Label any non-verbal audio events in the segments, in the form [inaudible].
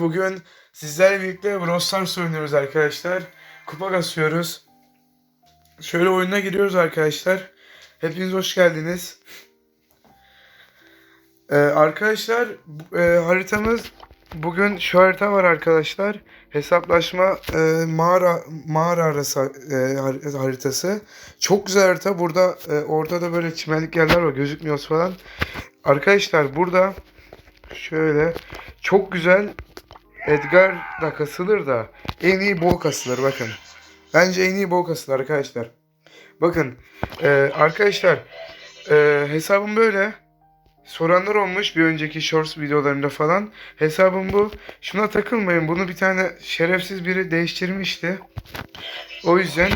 Bugün sizlerle birlikte Brawl Stars oynuyoruz arkadaşlar. Kupa kasıyoruz. Şöyle oyuna giriyoruz arkadaşlar. Hepiniz hoş geldiniz. Ee, arkadaşlar e, haritamız bugün şu harita var arkadaşlar. Hesaplaşma e, mağara mağara arası e, har- haritası. Çok güzel harita. Burada e, ortada böyle çimenlik yerler var. Gözükmüyor falan. Arkadaşlar burada şöyle çok güzel Edgar da kasılır da en iyi bol kasılır bakın. Bence en iyi bol kasılır arkadaşlar. Bakın e, arkadaşlar e, hesabım böyle. Soranlar olmuş bir önceki shorts videolarımda falan. Hesabım bu. Şuna takılmayın. Bunu bir tane şerefsiz biri değiştirmişti. O yüzden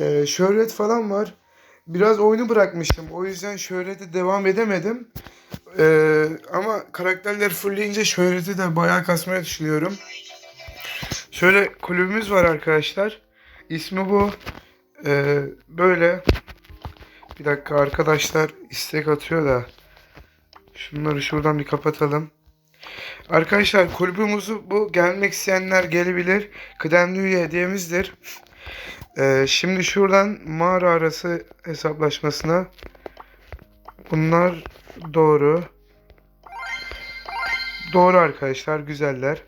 e, şöhret falan var. Biraz oyunu bırakmıştım. O yüzden şöhrete devam edemedim. Ee, ama karakterler fullleyince şöhreti de bayağı kasmayı düşünüyorum. Şöyle kulübümüz var arkadaşlar. İsmi bu. Ee, böyle. Bir dakika arkadaşlar istek atıyor da. Şunları şuradan bir kapatalım. Arkadaşlar kulübümüzü bu gelmek isteyenler gelebilir. Kıdemli üye hediyemizdir. Ee, şimdi şuradan mağara arası hesaplaşmasına. Bunlar doğru. Doğru arkadaşlar. Güzeller.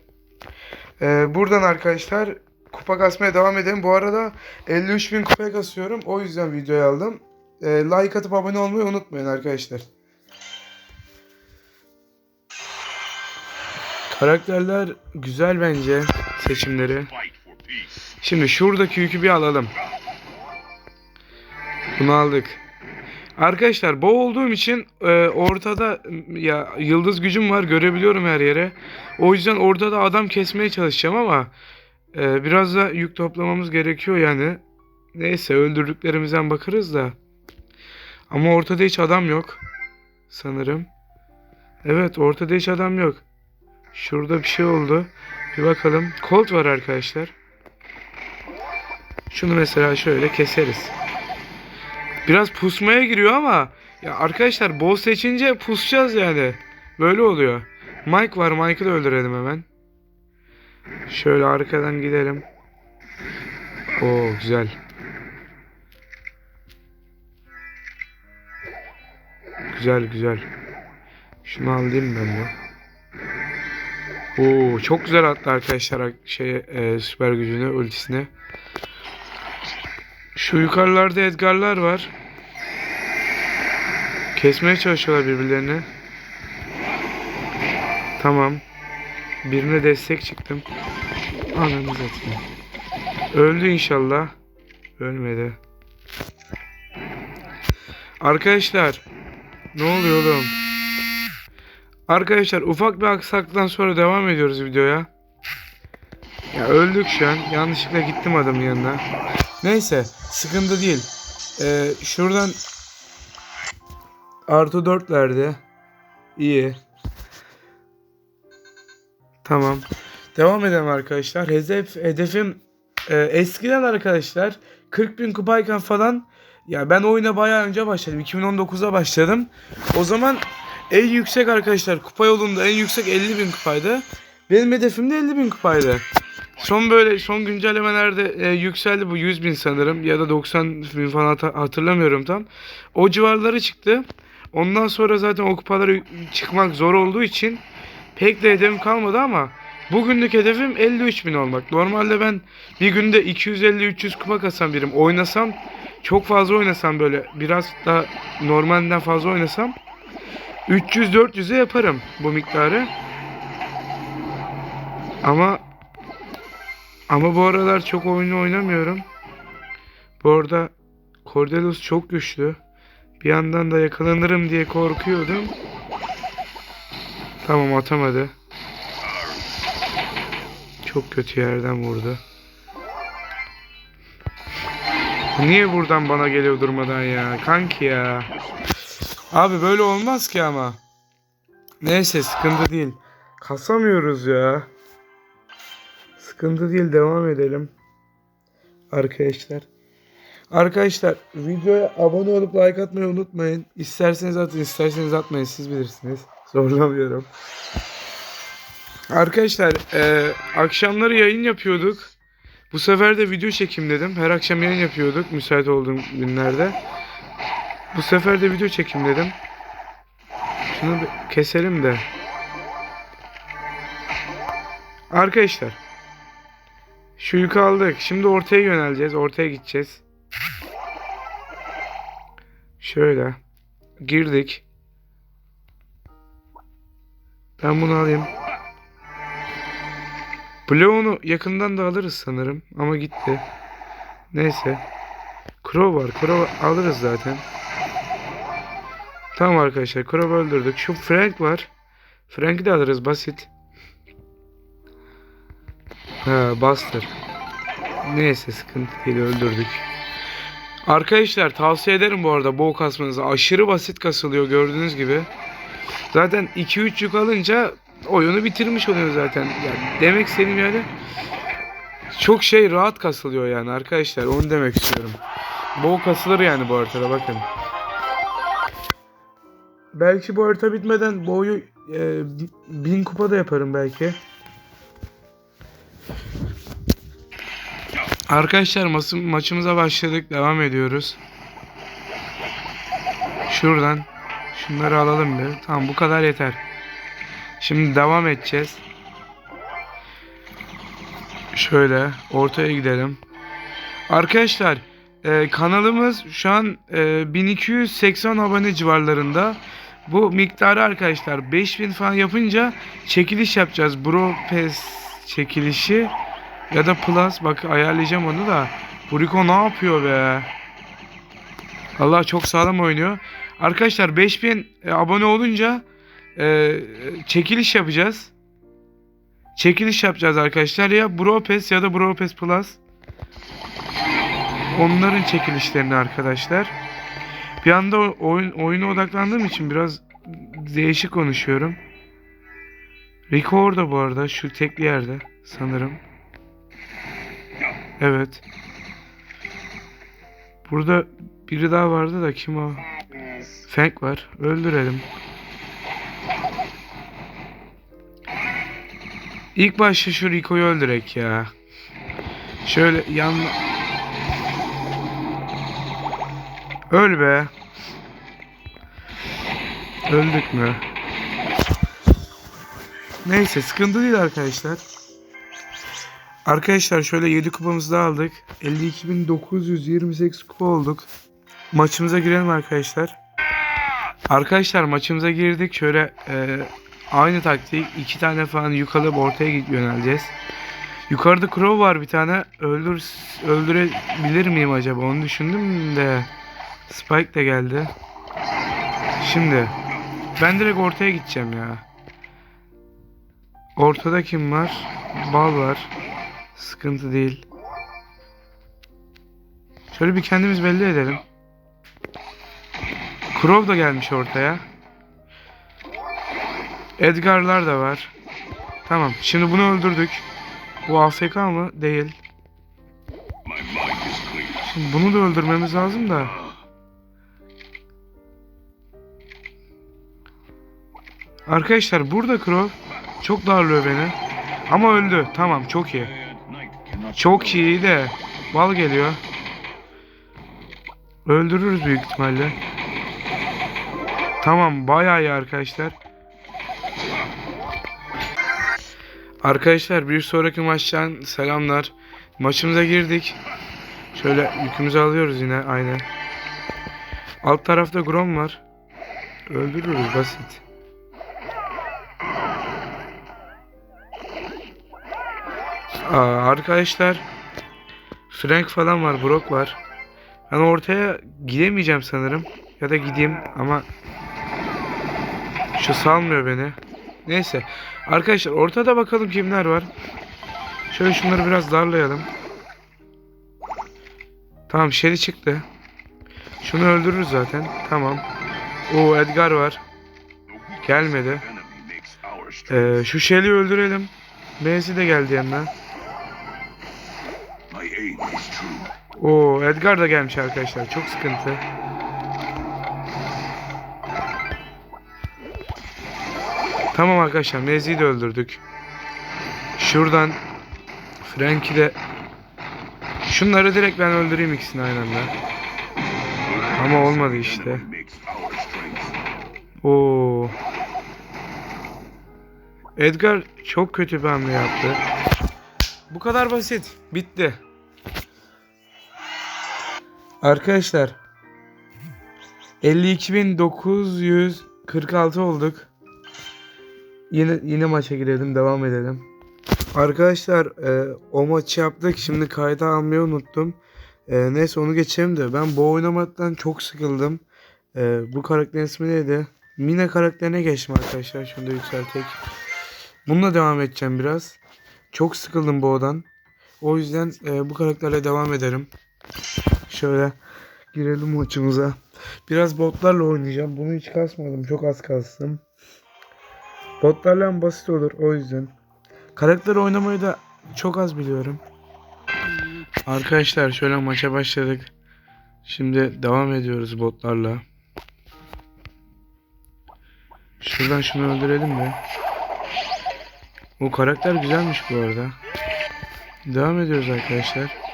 Ee, buradan arkadaşlar kupa kasmaya devam edelim. Bu arada 53.000 kupaya kasıyorum. O yüzden videoyu aldım. Ee, like atıp abone olmayı unutmayın arkadaşlar. Karakterler güzel bence seçimleri. Şimdi şuradaki yükü bir alalım. Bunu aldık. Arkadaşlar bow olduğum için e, ortada ya yıldız gücüm var görebiliyorum her yere. O yüzden orada da adam kesmeye çalışacağım ama e, biraz da yük toplamamız gerekiyor yani. Neyse öldürdüklerimizden bakarız da. Ama ortada hiç adam yok. Sanırım. Evet ortada hiç adam yok. Şurada bir şey oldu. Bir bakalım. Colt var arkadaşlar. Şunu mesela şöyle keseriz. Biraz pusmaya giriyor ama ya arkadaşlar boss seçince pusacağız yani. Böyle oluyor. Mike var. Mike'ı da öldürelim hemen. Şöyle arkadan gidelim. Oo güzel. Güzel güzel. Şunu alayım ben de. Oo çok güzel attı arkadaşlar şey e, süper gücüne ultisine. Şu yukarılarda Edgar'lar var. Kesmeye çalışıyorlar birbirlerini. Tamam. Birine destek çıktım. Ananı satayım. Öldü inşallah. Ölmedi. Arkadaşlar. Ne oluyor oğlum? Arkadaşlar ufak bir aksaklıktan sonra devam ediyoruz videoya. Ya öldük şu an. Yanlışlıkla gittim adamın yanına. Neyse sıkıntı değil. Ee, şuradan artı 4 verdi. İyi. Tamam. Devam edelim arkadaşlar. Hedef, hedefim e, eskiden arkadaşlar 40 bin kupayken falan ya ben oyuna bayağı önce başladım. 2019'a başladım. O zaman en yüksek arkadaşlar kupa yolunda en yüksek 50 bin kupaydı. Benim hedefim de 50 bin kupaydı. Son böyle son güncellemelerde e, yükseldi bu 100 bin sanırım ya da 90 bin falan hat- hatırlamıyorum tam. O civarları çıktı. Ondan sonra zaten o kupalara çıkmak zor olduğu için pek de hedefim kalmadı ama bugünlük hedefim 53 bin olmak. Normalde ben bir günde 250-300 kupa kasan birim oynasam çok fazla oynasam böyle biraz da normalden fazla oynasam 300-400'e yaparım bu miktarı. Ama ama bu aralar çok oyunu oynamıyorum. Bu arada Cordelius çok güçlü. Bir yandan da yakalanırım diye korkuyordum. Tamam atamadı. Çok kötü yerden vurdu. Niye buradan bana geliyor durmadan ya? Kanki ya. Abi böyle olmaz ki ama. Neyse sıkıntı değil. Kasamıyoruz ya. Sıkıntı değil devam edelim. Arkadaşlar. Arkadaşlar videoya abone olup like atmayı unutmayın. İsterseniz atın isterseniz atmayın siz bilirsiniz. [laughs] Zorlamıyorum. Arkadaşlar e, akşamları yayın yapıyorduk. Bu sefer de video çekim dedim. Her akşam yayın yapıyorduk müsait olduğum günlerde. Bu sefer de video çekim dedim. Şunu keselim de. Arkadaşlar. Şu yükü aldık. Şimdi ortaya yöneleceğiz. Ortaya gideceğiz. Şöyle. Girdik. Ben bunu alayım. Bloğunu yakından da alırız sanırım. Ama gitti. Neyse. Crow var. Crow alırız zaten. Tamam arkadaşlar. Crow öldürdük. Şu Frank var. Frank'i de alırız. Basit. Ha Buster. Neyse sıkıntı değil. Öldürdük. Arkadaşlar tavsiye ederim bu arada bow kasmanızı. Aşırı basit kasılıyor gördüğünüz gibi. Zaten 2-3 yük alınca oyunu bitirmiş oluyor zaten. Yani demek istediğim yani çok şey rahat kasılıyor yani arkadaşlar. Onu demek istiyorum. Bol kasılır yani bu haritada bakın. Belki bu harita bitmeden boyu e, bin kupa da yaparım belki. Arkadaşlar maçı, maçımıza başladık. Devam ediyoruz. Şuradan şunları alalım bir. Tamam bu kadar yeter. Şimdi devam edeceğiz. Şöyle ortaya gidelim. Arkadaşlar e, kanalımız şu an e, 1280 abone civarlarında. Bu miktarı arkadaşlar 5000 falan yapınca çekiliş yapacağız. Bro Pass çekilişi ya da Plus bak ayarlayacağım onu da. Buriko ne yapıyor be? Allah çok sağlam oynuyor. Arkadaşlar 5000 e, abone olunca e, çekiliş yapacağız. Çekiliş yapacağız arkadaşlar ya Bro Pass ya da Bro Pass Plus. Onların çekilişlerini arkadaşlar. Bir anda oyun oyuna odaklandığım için biraz değişik konuşuyorum. Rico orada bu arada şu tekli yerde sanırım. Evet. Burada biri daha vardı da kim o? Frank var. Öldürelim. İlk başta şu Rico'yu öldürek ya. Şöyle yan... Öl be. Öldük mü? Neyse sıkıntı değil arkadaşlar. Arkadaşlar şöyle 7 kupamızı da aldık. 52.928 kupa olduk. Maçımıza girelim arkadaşlar. Arkadaşlar maçımıza girdik. Şöyle e, aynı taktik. iki tane falan yukarı ortaya yöneleceğiz. Yukarıda Crow var bir tane. Öldür öldürebilir miyim acaba? Onu düşündüm de. Spike de geldi. Şimdi ben direkt ortaya gideceğim ya. Ortada kim var? Bal var. Sıkıntı değil. Şöyle bir kendimiz belli edelim. Crow da gelmiş ortaya. Edgar'lar da var. Tamam. Şimdi bunu öldürdük. Bu AFK mı? Değil. Şimdi bunu da öldürmemiz lazım da. Arkadaşlar burada Crow çok darlıyor beni. Ama öldü. Tamam çok iyi. Çok iyi de bal geliyor. Öldürürüz büyük ihtimalle. Tamam bayağı iyi arkadaşlar. Arkadaşlar bir sonraki maçtan selamlar. Maçımıza girdik. Şöyle yükümüzü alıyoruz yine aynı. Alt tarafta Grom var. Öldürürüz basit. Aa, arkadaşlar Frank falan var, Brock var. Ben ortaya gidemeyeceğim sanırım. Ya da gideyim ama şu salmıyor beni. Neyse. Arkadaşlar ortada bakalım kimler var. Şöyle şunları biraz darlayalım. Tamam Shelly çıktı. Şunu öldürürüz zaten. Tamam. O Edgar var. Gelmedi. Ee, şu Shelly'i öldürelim. Messi de geldi yanına. O Edgar da gelmiş arkadaşlar. Çok sıkıntı. Tamam arkadaşlar Nezih'i de öldürdük. Şuradan Frank'i de Şunları direkt ben öldüreyim ikisini aynı anda. Ama olmadı işte. Oo. Edgar çok kötü bir hamle yaptı. Bu kadar basit. Bitti. Arkadaşlar 52.946 olduk. Yine yine maça girelim, devam edelim. Arkadaşlar e, o maçı yaptık. Şimdi kayda almayı unuttum. E, neyse onu geçelim de ben bu oynamaktan çok sıkıldım. E, bu karakterin ismi neydi? Mine karakterine geçtim arkadaşlar. Şunu da yükseltek. Bununla devam edeceğim biraz. Çok sıkıldım bu odan. O yüzden e, bu karakterle devam ederim. Şöyle girelim maçımıza. Biraz botlarla oynayacağım. Bunu hiç kasmadım. Çok az kastım. Botlarla basit olur o yüzden. Karakter oynamayı da çok az biliyorum. Arkadaşlar şöyle maça başladık. Şimdi devam ediyoruz botlarla. Şuradan şunu öldürelim mi? O karakter güzelmiş bu arada. Devam ediyoruz arkadaşlar.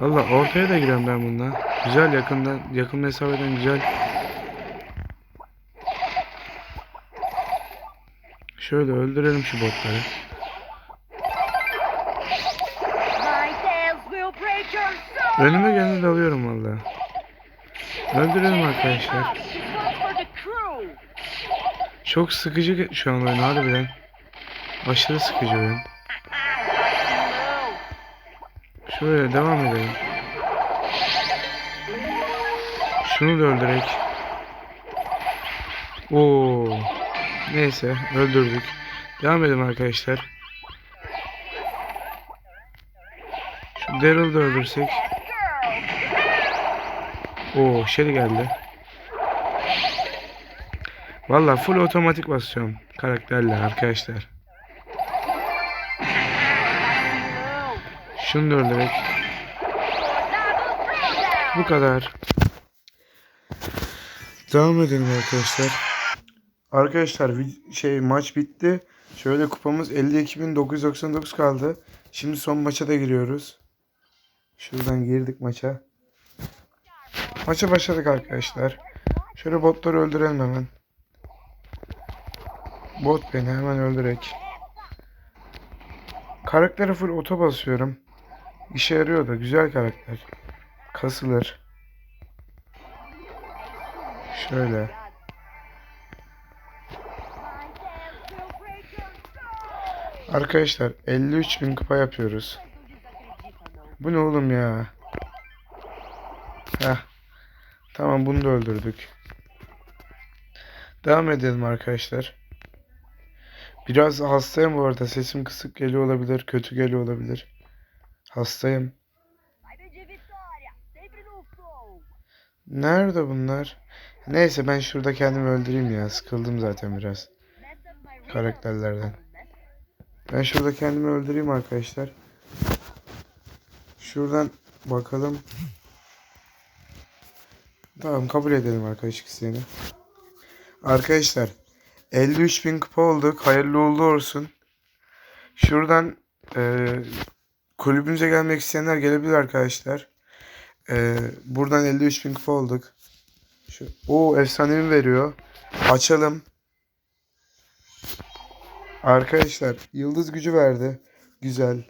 Valla ortaya da giren ben bununla. Güzel yakından, yakın mesafeden güzel. Şöyle öldürelim şu botları. Önüme geleni de alıyorum valla. Öldürelim arkadaşlar. Çok sıkıcı şu an oyun harbiden. Aşırı sıkıcı oyun. Şöyle devam edelim. Şunu da öldürek. Oo. Neyse öldürdük. Devam edelim arkadaşlar. Şu Daryl'ı da öldürsek. Oo Shelly geldi. Valla full otomatik basıyorum karakterle arkadaşlar. Şunu da. Bu kadar. Devam edelim arkadaşlar. Arkadaşlar şey maç bitti. Şöyle kupamız 52.999 kaldı. Şimdi son maça da giriyoruz. Şuradan girdik maça. Maça başladık arkadaşlar. Şöyle botları öldürelim hemen. Bot beni hemen öldürek. Karaktere full oto basıyorum. İşe yarıyor da güzel karakter. Kasılır. Şöyle. Arkadaşlar 53 bin kupa yapıyoruz. Bu ne oğlum ya? Heh. Tamam bunu da öldürdük. Devam edelim arkadaşlar. Biraz hastayım bu arada. Sesim kısık geliyor olabilir. Kötü geliyor olabilir. Hastayım. Nerede bunlar? Neyse ben şurada kendimi öldüreyim ya. Sıkıldım zaten biraz. Karakterlerden. Ben şurada kendimi öldüreyim arkadaşlar. Şuradan bakalım. Tamam kabul edelim arkadaşlık isteğini. Arkadaşlar 53 bin kupa olduk. Hayırlı uğurlu olsun. Şuradan e, kulübümüze gelmek isteyenler gelebilir arkadaşlar. E, buradan 53 bin kupa olduk. Şu, o efsanevi veriyor. Açalım. Arkadaşlar yıldız gücü verdi. Güzel.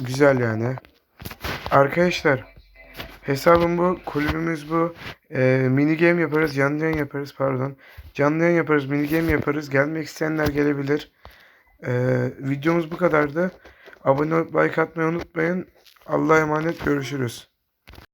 Güzel yani. Arkadaşlar hesabım bu. Kulübümüz bu. Ee, mini game yaparız. Canlı yayın yaparız pardon. Canlı yayın yaparız. Mini game yaparız. Gelmek isteyenler gelebilir. Ee, videomuz bu kadardı. Abone olup like atmayı unutmayın. Allah'a emanet görüşürüz.